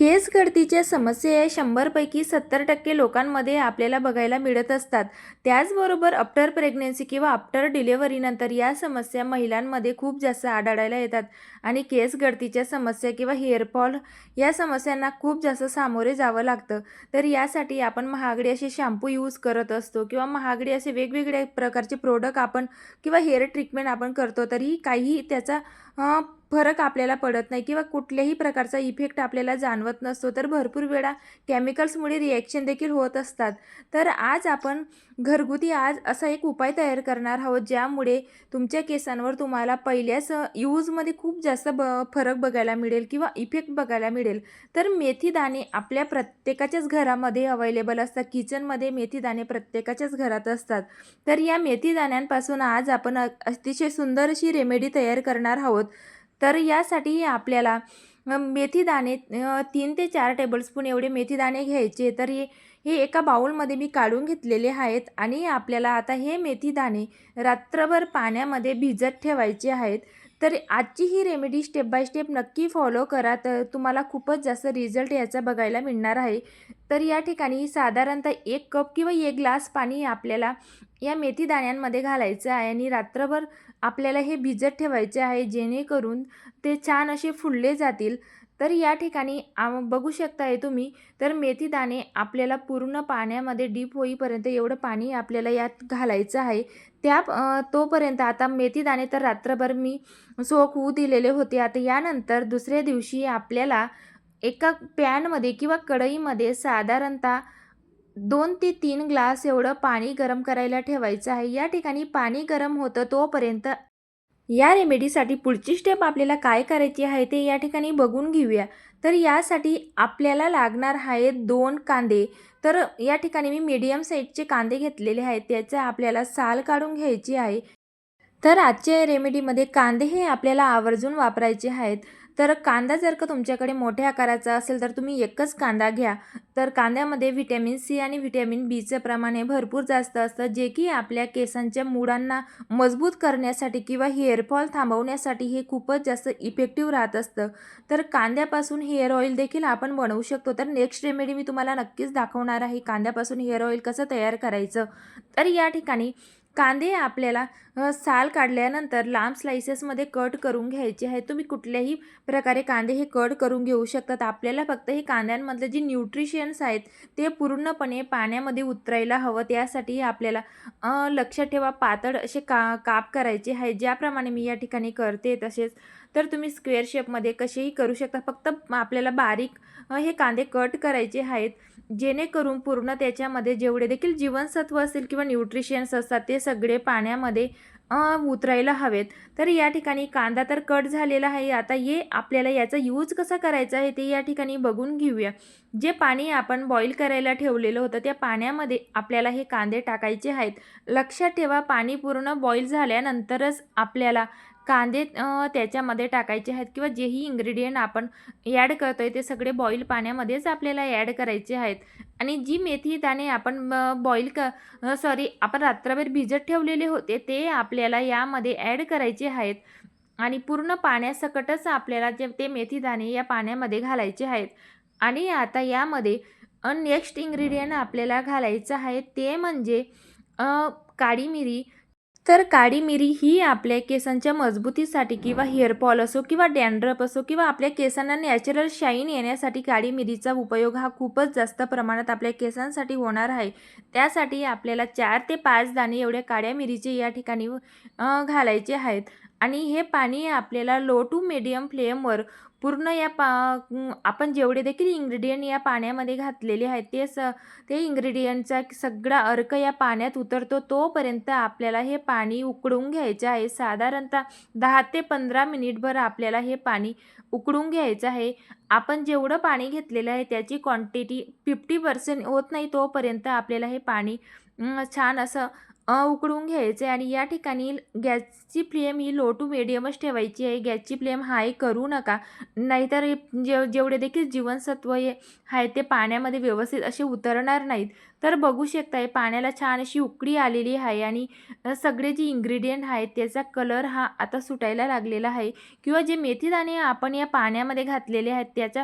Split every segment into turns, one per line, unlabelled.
केस गळतीच्या समस्या या शंभरपैकी सत्तर टक्के लोकांमध्ये आपल्याला बघायला मिळत असतात. त्याचबरोबर आफ्टर प्रेग्नेन्सी किंवा आफ्टर डिलेवरीनंतर या समस्या महिलांमध्ये खूप जास्त आढळायला येतात. आणि केस गळतीच्या समस्या किंवा हेअरफॉल या समस्यांना खूप जास्त सामोरे जावं लागतं. तर यासाठी आपण महागडे असे शॅम्पू यूज करत असतो किंवा महागडे असे वेगवेगळ्या प्रकारचे प्रोडक्ट आपण किंवा हेअर ट्रीटमेंट आपण करतो तरीही काही त्याचा फरक आपल्याला पडत नाही किंवा कुठल्याही प्रकारचा इफेक्ट आपल्याला जाणवत नसतो. तर भरपूर वेळा केमिकल्समुळे रिॲक्शन देखील होत असतात. तर आज आपण घरगुती आज असा एक उपाय तयार करणार आहोत ज्यामुळे तुमच्या केसांवर तुम्हाला पहिल्याच यूजमध्ये खूप जास्त ब फरक बघायला मिळेल किंवा इफेक्ट बघायला मिळेल. तर मेथीदाणे आपल्या प्रत्येकाच्याच घरामध्ये अवेलेबल असतात. किचनमध्ये मेथीदाणे प्रत्येकाच्याच घरात असतात. तर या मेथीदाण्यांपासून आज आपण अ- अतिशय सुंदर अशी रेमेडी तयार करणार आहोत. तर यासाठी आपल्याला मेथीदाणे मेथी दाणे तीन ते चार टेबलस्पून एवढे मेथी दाणे घ्यायचे. तर हे हे एका बाउलमध्ये मी काढून घेतलेले आहेत आणि आपल्याला आता हे मेथी दाणे रात्रभर पाण्यामध्ये भिजत ठेवायचे आहेत. तर आजची ही रेमेडी स्टेप बाय स्टेप नक्की फॉलो करा. तर तुम्हाला खूपच जास्त रिझल्ट याचा बघायला मिळणार आहे. तर या ठिकाणी साधारणतः एक कप किंवा एक ग्लास पाणी आपल्याला या मेथी दाण्यांमध्ये घालायचं आहे आणि रात्रभर आपल्याला हे भिजत ठेवायचे आहे जेणेकरून ते छान असे फुलले जातील. तर या ठिकाणी बघू शकताय तुम्ही तर मेथी दाणे आपल्याला पूर्ण पाण्यामध्ये डीप होईपर्यंत एवढं पाणी आपल्याला यात घालायचं आहे. त्या तोपर्यंत आता मेथी दाणे तर रात्रभर मी सोक होऊ दिलेले होते. आता यानंतर दुसऱ्या दिवशी आपल्याला एका पॅनमध्ये किंवा कढईमध्ये साधारणतः दोन ते तीन ग्लास एवढं पाणी गरम करायला ठेवायचं आहे. या ठिकाणी पाणी गरम होतं तोपर्यंत या रेमेडीसाठी पुढची स्टेप आपल्याला काय करायची आहे ते या ठिकाणी बघून घेऊया. तर यासाठी आपल्याला लागणार आहेत दोन कांदे. तर या ठिकाणी मी मीडियम साईजचे कांदे घेतलेले आहेत. त्याचा आपल्याला साल काढून घ्यायची आहे. तर आजच्या रेमेडीमध्ये कांदे हे आपल्याला आवर्जून वापरायचे आहेत. तर कांदा जर का तुमच्याकडे मोठ्या आकाराचा असेल तर तुम्ही एकच कांदा घ्या. तर कांद्यामध्ये व्हिटॅमिन सी आणि व्हिटॅमिन बीचं प्रमाण हे भरपूर जास्त असतं जे की आपल्या केसांच्या मुळांना मजबूत करण्यासाठी किंवा हेअरफॉल थांबवण्यासाठी हे खूपच जास्त इफेक्टिव्ह राहत असतं. तर कांद्यापासून हेअर ऑइल देखील आपण बनवू शकतो. तर नेक्स्ट रेमेडी मी तुम्हाला नक्कीच दाखवणार आहे कांद्यापासून हेअर ऑइल कसं तयार करायचं. तर या ठिकाणी कांदे आपल्याला साल काढल्यानंतर लांब स्लाइसेसमध्ये कट करून घ्यायचे आहे तुम्ही कुठल्याही प्रकारे कांदे हे कट करून घेऊ शकतात. आपल्याला फक्त हे कांद्यांमधले जे न्यूट्रिशन्स आहेत ते पूर्णपणे पाण्यामध्ये उतरायला हवं. त्यासाठी आपल्याला लक्षात ठेवा पातळ असे का काप करायचे आहे ज्याप्रमाणे मी या ठिकाणी करते तसेच. तर तुम्ही स्क्वेअर शेपमध्ये कसेही करू शकता. फक्त आपल्याला बारीक हे कांदे कट करायचे आहेत. जेणेकरून पूर्ण त्याच्यामध्ये जेवढे देखील जीवनसत्व असतील किंवा न्यूट्रिशन्स असतात ते सगळे पाण्यामध्ये उतरायला हवेत. तर या ठिकाणी कांदा तर कट झालेला आहे. आता हे आपल्याला याचा यूज कसा करायचा आहे ते या ठिकाणी बघून घेऊया. जे पाणी आपण बॉईल करायला ठेवलेलं होतं त्या पाण्यामध्ये आपल्याला हे कांदे टाकायचे आहेत. लक्षात ठेवा पाणी पूर्ण बॉईल झाल्यानंतरच आपल्याला कांदे त्याच्यामध्ये टाकायचे आहेत किंवा जेही इंग्रेडियंट आपण ॲड करतो आहे ते सगळे बॉईल पाण्यामध्येच आपल्याला ॲड करायचे आहेत. आणि जी मेथी दाणे आपण बॉईल क सॉरी आपण रात्रभर भिजत ठेवलेले होते ते आपल्याला यामध्ये ॲड करायचे आहेत. आणि पूर्ण पाण्यासकटच आपल्याला जे ते मेथी दाणे या पाण्यामध्ये घालायचे आहेत. आणि आता यामध्ये नेक्स्ट इंग्रेडियंट आपल्याला घालायचं आहे ते म्हणजे काळी मिरी तर काळी मिरी ही आपल्या केसांच्या मजबूतीसाठी किंवा हेअरफॉल असो किंवा डॅन्ड्रफ असो किंवा आपल्या केसांना नॅचरल शाईन येण्यासाठी काळी मिरीचा उपयोग हा खूपच जास्त प्रमाणात आपल्या केसांसाठी होणार आहे. त्यासाठी आपल्याला चार ते पाच दाणे एवढ्या काळ्या मिरीचे या ठिकाणी घालायचे आहेत. आणि हे पाणी आपल्याला लो टू मिडियम फ्लेमवर पूर्ण या पा आपण जेवढे देखील इंग्रेडियंट या पाण्यामध्ये घातलेले आहेत ते स ते इंग्रेडियंटचा सगळा अर्क या पाण्यात उतरतो तोपर्यंत आपल्याला हे पाणी उकळून घ्यायचं आहे. साधारणतः दहा ते पंधरा मिनिटभर आपल्याला हे पाणी उकळून घ्यायचं आहे. आपण जेवढं पाणी घेतलेलं आहे त्याची क्वांटिटी फिफ्टी पर्सेंट होत नाही तोपर्यंत आपल्याला हे पाणी छान असं उकडून घ्यायचे घ्यायचं आणि या ठिकाणी गॅसची फ्लेम ही लो टू मिडियमच ठेवायची आहे. गॅसची फ्लेम हाय करू नका. नाहीतर जे जेवढे देखील जीवनसत्व हे आहे ते पाण्यामध्ये व्यवस्थित असे उतरणार नाहीत. तर बघू शकताय पाण्याला छान अशी उकडी आलेली आहे आणि सगळे जे इंग्रेडियंट आहेत त्याचा कलर हा आता सुटायला लागलेला आहे. किंवा जे मेथीदाणे आपण या पाण्यामध्ये घातलेले आहेत त्याचा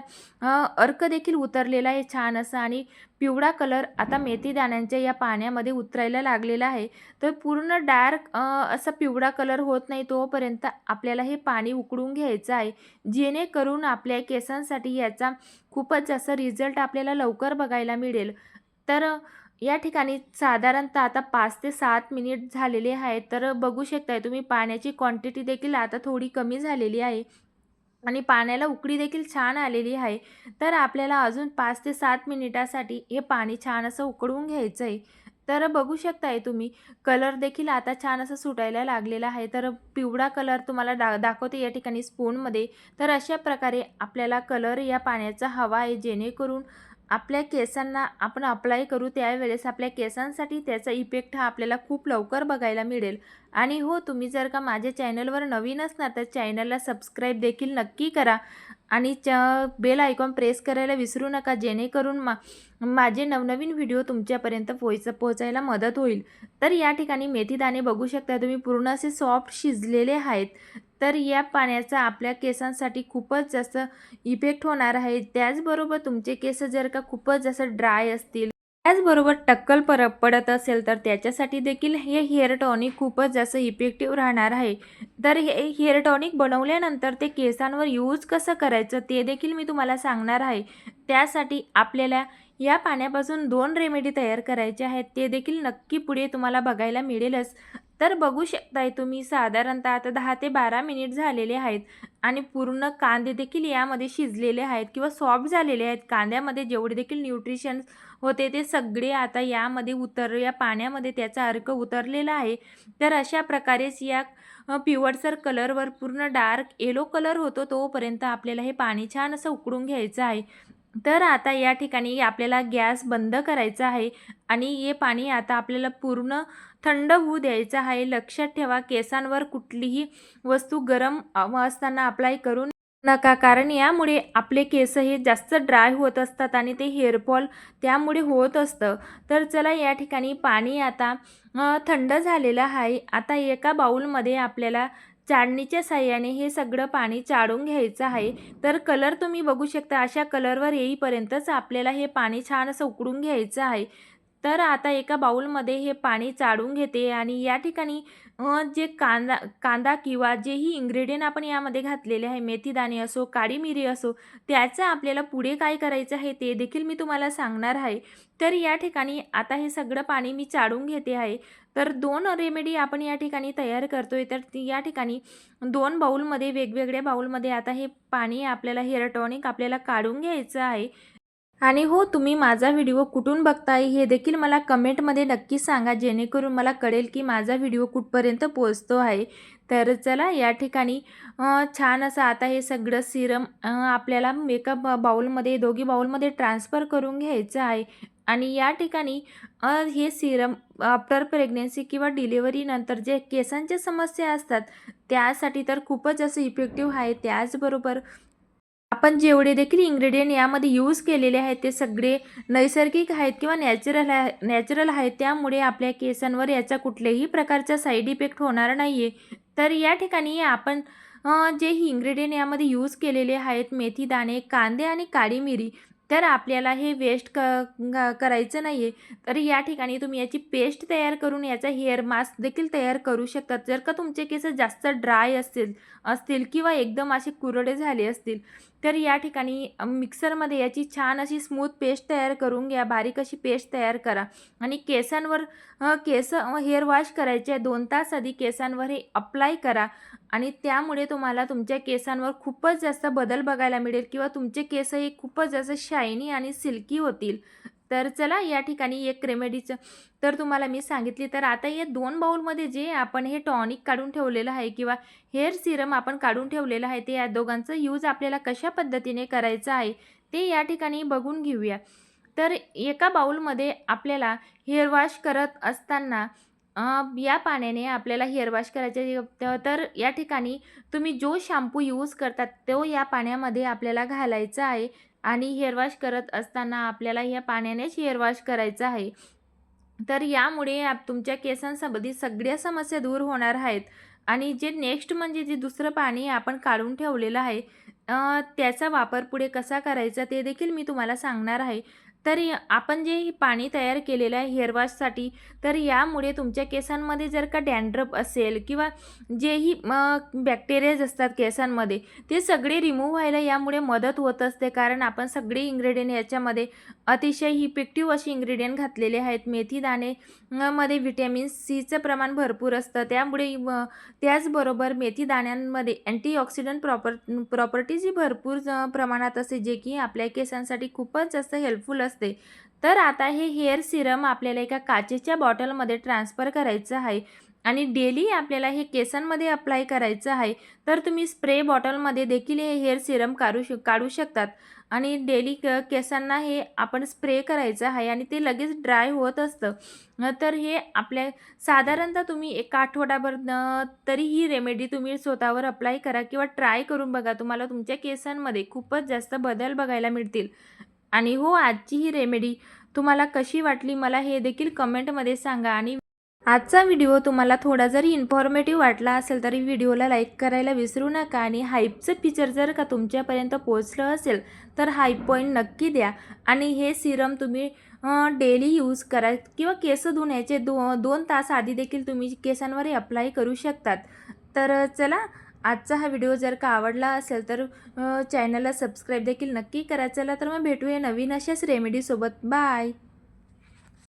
अर्क देखील उतरलेला आहे छान असा आणि पिवळा कलर आता मेथीदाण्यांच्या या पाण्यामध्ये उतरायला लागलेला आहे. तर पूर्ण डार्क असा पिवळा कलर होत नाही तोपर्यंत आपल्याला हे पाणी उकळून घ्यायचं आहे. जेणेकरून आपल्या केसांसाठी याचा खूपच जास्त रिझल्ट आपल्याला लवकर बघायला मिळेल. तर या ठिकाणी साधारणतः आता पाच ते सात मिनिट झालेले आहे तर बघू शकताय तुम्ही पाण्याची क्वांटिटी देखील आता थोडी कमी झालेली आहे. आणि पाण्याला उकडी देखील छान आलेली आहे. तर आपल्याला अजून पाच ते सात मिनिटासाठी हे पाणी छान असं उकळून घ्यायचं आहे तर बघू शकताय तुम्ही कलर देखील आता छान असं सुटायला लागलेला आहे. तर पिवळा कलर तुम्हाला दा दाखवते या ठिकाणी स्पूनमध्ये तर अशा प्रकारे आपल्याला कलर या पाण्याचा हवा आहे जेणेकरून आपल्या केसांना आपण अप्लाय करू त्यावेळेस आपल्या केसांसाठी त्याचा इफेक्ट हा आपल्याला खूप लवकर बघायला मिळेल. आणि हो तुम्ही जर का माझ्या चॅनलवर नवीन असणार तर चॅनलला सबस्क्राईब देखील नक्की करा. आणि च बेल आयकॉन प्रेस करायला विसरू नका जेणेकरून मा माझे नवनवीन व्हिडिओ तुमच्यापर्यंत पोहोच पोहोचायला मदत होईल. तर या ठिकाणी मेथीदाणे बघू शकता तुम्ही पूर्ण असे सॉफ्ट शिजलेले आहेत. तर या पाण्याचा आपल्या केसांसाठी खूपच जास्त इफेक्ट होणार आहे. त्याचबरोबर तुमचे केस जर का खूपच जास्त ड्राय असतील त्याचबरोबर टक्कल पर पडत असेल तर त्याच्यासाठी देखील हे हेअर टॉनिक खूपच जास्त इफेक्टिव्ह राहणार आहे. तर हे हेअर टॉनिक बनवल्यानंतर ते केसांवर यूज कसं करायचं ते देखील मी तुम्हाला सांगणार आहे. त्यासाठी आपल्याला या पाण्यापासून दोन रेमेडी तयार करायचे आहेत. ते देखील नक्की पुढे तुम्हाला बघायला मिळेलच. तर बघू शकताय तुम्ही साधारणतः आता दहा ते बारा मिनिट झालेले आहेत आणि पूर्ण कांदे देखील यामध्ये शिजलेले आहेत किंवा सॉफ्ट झालेले आहेत. कांद्यामध्ये जेवढे देखील न्यूट्रिशन्स होते ते सगळे आता यामध्ये उतर या पाण्यामध्ये त्याचा अर्क उतरलेला आहे. तर अशा प्रकारेच या पिवळसर कलरवर पूर्ण डार्क येलो कलर होतो तोपर्यंत आपल्याला हे पाणी छान असं उकडून घ्यायचं आहे. तर आता या ठिकाणी आपल्याला गॅस बंद करायचा आहे आणि हे पाणी आता आपल्याला पूर्ण थंड होऊ द्यायचं आहे. लक्षात ठेवा केसांवर कुठलीही वस्तू गरम असताना अप्लाय करू नका. कारण यामुळे आपले केस हे जास्त ड्राय होत असतात आणि ते हेअरफॉल त्यामुळे होत असतं. तर चला या ठिकाणी पाणी आता थंड झालेलं आहे. आता एका बाऊलमध्ये आपल्याला चाळणीच्या साह्याने हे सगळं पाणी चाळून घ्यायचं आहे. तर कलर तुम्ही बघू शकता अशा कलरवर येईपर्यंतच आपल्याला हे पाणी छान असं उकडून घ्यायचं आहे. तर आता एका बाऊलमध्ये हे पाणी चाळून घेते आणि या ठिकाणी जे कांदा कांदा किंवा जेही इंग्रेडियंट आपण यामध्ये घातलेले आहे मेथीदाणे असो काळी मिरी असो त्याचं आपल्याला पुढे काय करायचं आहे ते देखील मी तुम्हाला सांगणार आहे. तर या ठिकाणी आता हे सगळं पाणी मी चाळून घेते आहे. तर दोन रेमेडी आपण या ठिकाणी तयार करतोय. तर या ठिकाणी दोन बाऊलमध्ये वेगवेगळ्या बाऊलमध्ये आता हे पाणी आपल्याला हेअर टॉनिक आपल्याला काढून घ्यायचं आहे. आणि हो तुम्ही माझा व्हिडिओ कुठून बघताय हे देखील मला कमेंटमध्ये नक्की सांगा. जेणेकरून मला कळेल की माझा व्हिडिओ कुठपर्यंत पोचतो आहे. तर चला या ठिकाणी छान असं आता हे सगळं सिरम आपल्याला मेकअप बाऊलमध्ये दोघी बाऊलमध्ये ट्रान्सफर करून घ्यायचं आहे. आणि या ठिकाणी हे सिरम आफ्टर प्रेग्नेन्सी किंवा डिलिव्हरीनंतर जे केसांच्या समस्या असतात त्यासाठी तर खूपच असं इफेक्टिव्ह आहे. त्याचबरोबर आपण जेवढे देखील इंग्रेडियंट यामध्ये यूज केलेले आहेत ते सगळे नैसर्गिक आहेत किंवा नॅचरल आहे नॅचरल आहेत त्यामुळे आपल्या केसांवर याचा कुठल्याही प्रकारचा साईड इफेक्ट होणार नाही आहे तर या ठिकाणी आपण जे ही इन्ग्रेडियंट यामध्ये यूज केलेले आहेत मेथी दाणे कांदे आणि काळी मिरी तर आपल्याला हे वेस्ट क करायचं नाही आहे तर या ठिकाणी तुम्ही याची पेस्ट तयार करून याचा हेअर मास्क देखील तयार करू शकतात. जर का तुमचे केस जास्त ड्राय असतील असतील किंवा एकदम असे कुरडे झाले असतील तर या ठिकाणी मिक्सरमध्ये याची छान अशी स्मूथ पेस्ट तयार करून घ्या. बारीक अशी पेस्ट तयार करा. आणि केसांवर केस हेअर वॉश करायचे दोन तास आधी केसांवर हे अप्लाय करा. आणि त्यामुळे तुम्हाला तुमच्या केसांवर खूपच जास्त बदल बघायला मिळेल किंवा तुमचे केस हे खूपच जास्त शायनी आणि सिल्की होतील. तर चला या ठिकाणी एक रेमेडीचं तर तुम्हाला मी सांगितली तर आता या दोन बाउलमध्ये जे आपण हे टॉनिक काढून ठेवलेलं आहे किंवा हेअर सिरम आपण काढून ठेवलेलं आहे ते या दोघांचं यूज आपल्याला कशा पद्धतीने करायचं आहे ते या ठिकाणी बघून घेऊया. तर एका बाउलमध्ये आपल्याला हेअर वॉश करत असताना या पाण्याने आपल्याला हेअर वॉश करायचे तर या ठिकाणी तुम्ही जो शॅम्पू यूज करतात तो या पाण्यामध्ये आपल्याला घालायचा आहे. आणि हेअर वॉश करत असताना आपल्याला ह्या पाण्यानेच हेअर वॉश करायचं आहे. तर यामुळे आप तुमच्या केसांसंबंधित सगळ्या समस्या दूर होणार आहेत. आणि जे नेक्स्ट म्हणजे जे दुसरं पाणी आपण काढून ठेवलेलं आहे त्याचा वापर पुढे कसा करायचा ते देखील मी तुम्हाला सांगणार आहे. तर आपण जे ही पाणी तयार केलेलं आहे हेअरवॉशसाठी तर यामुळे तुमच्या केसांमध्ये जर का डॅन्ड्रप असेल किंवा जेही बॅक्टेरियाज असतात केसांमध्ये ते सगळे रिमूव्ह व्हायला यामुळे मदत होत असते. कारण आपण सगळे इंग्रेडियंट याच्यामध्ये अतिशय इफेक्टिव्ह अशी इंग्रेडियंट घातलेले आहेत. मेथी दाणे मध्ये व्हिटॅमिन सीचं प्रमाण भरपूर असतं. त्यामुळे त्याचबरोबर मेथी दाण्यांमध्ये अँटीऑक्सिडंट प्रॉपर प्रॉपर्टीजही भरपूर प्रमाणात असते जे की आपल्या केसांसाठी खूपच जास्त हेल्पफुल असते. तर आता हे हेअर सिरम आपल्याला एका काचेच्या बॉटलमध्ये ट्रान्सफर करायचं आहे आणि डेली आपल्याला हे केसांमध्ये अप्लाय करायचं आहे. तर तुम्ही स्प्रे बॉटलमध्ये देखील हे हेअर सिरम काढू श काढू शकतात. आणि डेली क केसांना हे आपण स्प्रे करायचं आहे आणि ते लगेच ड्राय होत असतं. तर हे आपल्या साधारणतः तुम्ही एक आठवडाभर तरी ही रेमेडी तुम्ही स्वतःवर अप्लाय करा किंवा ट्राय करून बघा. तुम्हाला तुमच्या केसांमध्ये खूपच जास्त बदल बघायला मिळतील. आणि हो आजची ही रेमेडी तुम्हाला कशी वाटली मला हे देखील कमेंटमध्ये सांगा आणि आजचा व्हिडिओ तुम्हाला थोडा जरी इन्फॉर्मेटिव्ह वाटला असेल तरी व्हिडिओला लाईक करायला विसरू नका आणि हाईपचं फीचर जर का तुमच्यापर्यंत पोचलं असेल तर हाईप पॉईंट नक्की द्या. आणि हे सिरम तुम्ही डेली यूज करा किंवा केस धुण्याचे दो दोन तास आधी देखील तुम्ही केसांवर अप्लाय करू शकतात. तर चला आजचा हा व्हिडिओ जर का आवडला असेल तर चॅनलला सबस्क्राईब देखील नक्की करा. चला तर मग भेटूया नवीन अशाच रेमेडीसोबत बाय